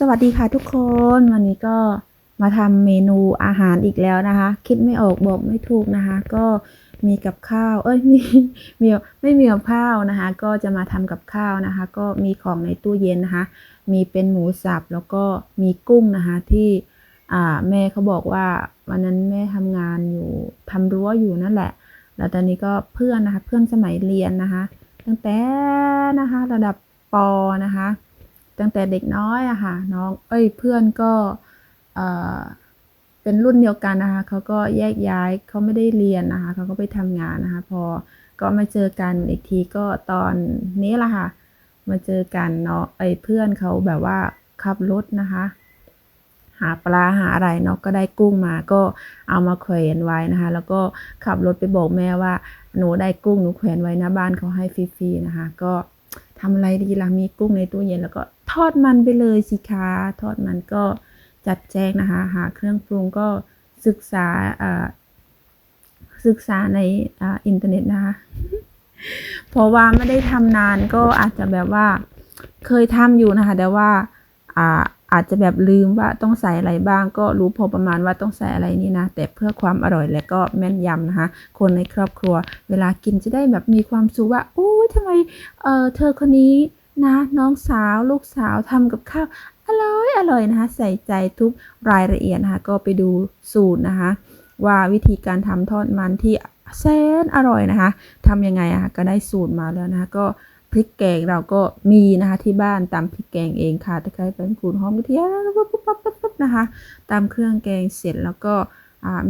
สวัสดีค่ะทุกคนวันนี้ก็มาทำเมนูอาหารอีกแล้วนะคะ คิดไม่ออกบอกไม่ถูกนะคะ ก็มีกับข้าว เอ้ยมีมีไม่มีกับข้าวนะคะ ก็จะมาทำกับข้าวนะคะ ก็มีของในตู้เย็นนะคะ มีเป็นหมูสับแล้วก็มีกุ้งนะคะที่อ่าแม่เขาบอกว่าวันนั้นแม่ทำงานอยู่ทำรั้วอยู่นั่นแหละ แล้วตอนนี้ก็เพื่อนนะคะ เพื่อนสมัยเรียนนะคะ ตั้งแต่นะคะ ระดับปนะคะ ตั้งแต่เด็กน้อยอะค่ะน้องเอ้ยเพื่อนก็เอ่อเป็นรุ่นเดียวกันนะคะเขาก็แยกย้ายเขาไม่ได้เรียนนะคะเขาก็ไปทำงานนะคะพอก็มาเจอกันอีกทีก็ตอนนี้ละค่ะ มาเจอกันเนาะไอ้เพื่อนเขาแบบว่าขับรถนะคะ หาปลาหาอะไรเนาะก็ได้กุ้งมาก็เอามาแขวนไว้นะคะ แล้วก็ขับรถไปบอกแม่ว่าหนูได้กุ้งหนูแขวนไว้หน้าบ้านเขาให้ฟรีๆนะคะ ก็ทำอะไรดีล่ะมีกุ้งในตู้เย็นแล้วก็ ทอดมันไปเลยสิคะทอดมันก็จัดแจงนะคะ หาเครื่องปรุงก็ศึกษาศึกษาในออินเทอร์เน็ตนะคะ เพราะว่าไม่ได้ทำนานก็อาจจะแบบว่าเคยทำอยู่นะคะ แต่ว่าอาอาจจะแบบลืมว่าต้องใส่อะไรบ้าง ก็รู้พอประมาณว่าต้องใส่อะไรนี่นะ แต่เพื่อความอร่อยและก็แม่นยำนะคะ คนในครอบครัว เวลากินจะได้แบบมีความสุขว่าโอ้ทำไมเออเธอคนนี้ นะน้องสาวลูกสาวทำกับข้าวอร่อยอร่อยนะคะ ใส่ใจทุกรายละเอียดนะคะก็ไปดูสูตรนะคะ ว่าวิธีการทำทอดมันที่แสนอร่อยนะคะทำยังไงอะคะก็ได้สูตรมาแล้วนะคะก็พริกแกงเราก็มีนะคะที่บ้านตำพริกแกงเองค่ะตะไคร้ใบมะกรูดหอมกระเทียมปุ๊บปุ๊บปุ๊บปุ๊บนะคะตามเครื่องแกงเสร็จแล้วก็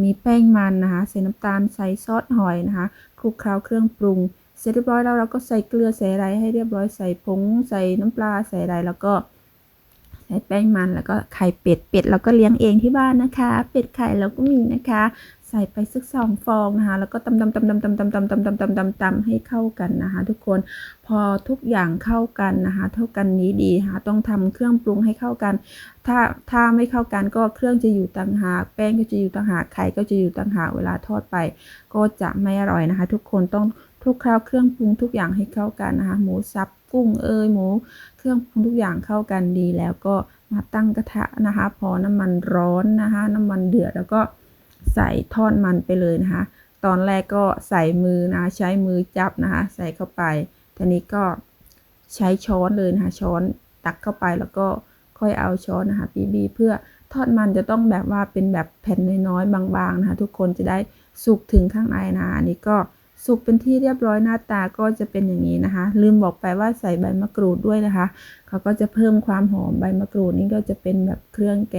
มีแป้งมันนะคะใส่น้ำตาลใส่ซอสหอยนะคะคลุกเคล้าเครื่องปรุง เสร็จเรียบร้อยแล้วเราก็ใส่เกลือใส่อะไรให้เรียบร้อยใส่ผงใส่น้ำปลาใส่อะไรแล้วก็ใส่แป้งมันแล้วก็ไข่เป็ดเป็ดเราก็เลี้ยงเองที่บ้านนะคะ เป็ดไข่เราก็มีนะคะ ใส่ไปสักสองฟองนะคะ แล้วก็ตำตำตำตำตำตำตำตำตำตำตำตำให้เข้ากันนะคะ ทุกคนพอทุกอย่างเข้ากันนะคะ เท่ากันนี้ดีนะคะต้องทำเครื่องปรุงให้เข้ากัน ถ้าถ้าไม่เข้ากันก็เครื่องจะอยู่ต่างหาก แป้งก็จะอยู่ต่างหากไข่ก็จะอยู่ต่างหากเวลาทอดไป ก็จะไม่อร่อยนะคะ ทุกคนต้อง คลุกคล้าเครื่องปรุงทุกอย่างให้เข้ากันนะคะ หมูสับกุ้งเอยหมู เครื่องปรุงทุกอย่างเข้ากันดี แล้วก็มาตั้งกระทะนะคะ พอน้ำมันร้อนนะคะ น้ำมันเดือดแล้วก็ใส่ทอดมันไปเลยนะคะ ตอนแรกก็ใส่มือนะะใช้มือจับนะคะ ใส่เข้าไปทีนี้ก็ใช้ช้อนเลยนะคะช้อนตักเข้าไปแล้วก็ค่อยเอาช้อนนะคะบีบีเพื่อทอดมันจะต้องแบบว่าเป็นแบบแผ่นน้อยๆบางๆนะคะ ทุกคนจะได้สุกถึงข้างในนะคะอันนี้ก็ สุกเป็นที่เรียบร้อยหน้าตาก็จะเป็นอย่างนี้นะคะ ลืมบอกไปว่าใส่ใบมะกรูดด้วยนะคะ เขาก็จะเพิ่มความหอมใบมะกรูดนี่ก็จะเป็นแบบเครื่องแก